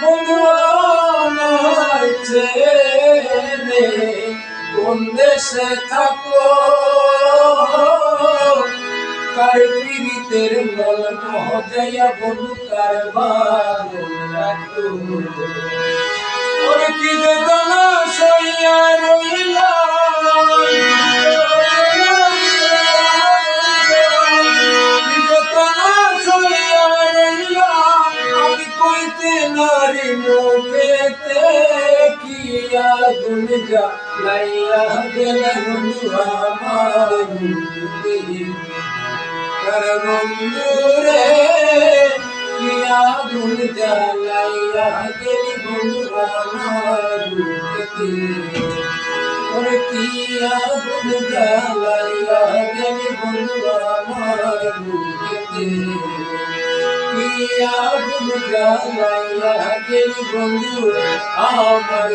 বন্ধু কোন দেশে থাকো? কার পীড়িতের গল্প মহজাইয়া বন্ধু কারবার রাখো? ওরে কি বেদনা, সইয়া রইলাম নারী মুখেতে কি আগুন জ্বালাইয়া গেলে বন্ধু আমার বুকে কর বন্ধু রে কি আগুন জ্বালাইয়া গেলি বন্ধু আমার ওরে কি আগুন জ্বালাইয়া গেলি বন্ধু আমার বুকেতে আগুন জ্বালা গেলি বন্ধু আমার